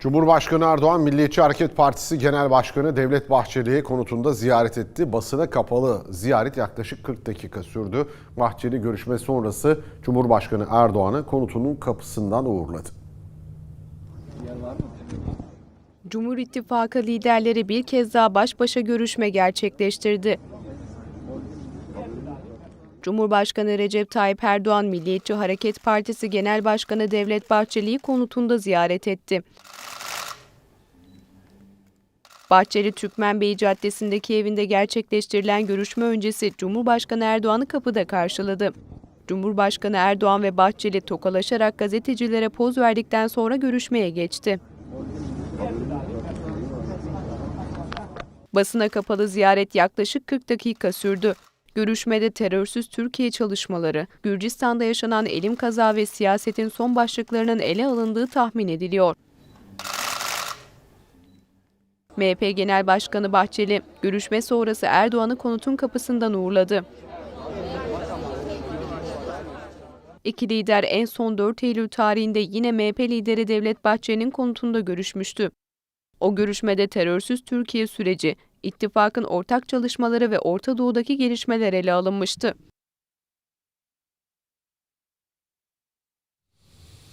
Cumhurbaşkanı Erdoğan Milliyetçi Hareket Partisi Genel Başkanı Devlet Bahçeli'yi konutunda ziyaret etti. Basına kapalı ziyaret yaklaşık 40 dakika sürdü. Bahçeli görüşme sonrası Cumhurbaşkanı Erdoğan'ı konutunun kapısından uğurladı. Cumhur İttifakı liderleri bir kez daha baş başa görüşme gerçekleştirdi. Cumhurbaşkanı Recep Tayyip Erdoğan Milliyetçi Hareket Partisi Genel Başkanı Devlet Bahçeli'yi konutunda ziyaret etti. Bahçeli Türkmenbey Caddesi'ndeki evinde gerçekleştirilen görüşme öncesi Cumhurbaşkanı Erdoğan'ı kapıda karşıladı. Cumhurbaşkanı Erdoğan ve Bahçeli tokalaşarak gazetecilere poz verdikten sonra görüşmeye geçti. Basına kapalı ziyaret yaklaşık 40 dakika sürdü. Görüşmede terörsüz Türkiye çalışmaları, Gürcistan'da yaşanan elim kaza ve siyasetin son başlıklarının ele alındığı tahmin ediliyor. MHP Genel Başkanı Bahçeli, görüşme sonrası Erdoğan'ı konutun kapısından uğurladı. İki lider en son 4 Eylül tarihinde yine MHP lideri Devlet Bahçeli'nin konutunda görüşmüştü. O görüşmede terörsüz Türkiye süreci, ittifakın ortak çalışmaları ve Orta Doğu'daki gelişmeler ele alınmıştı.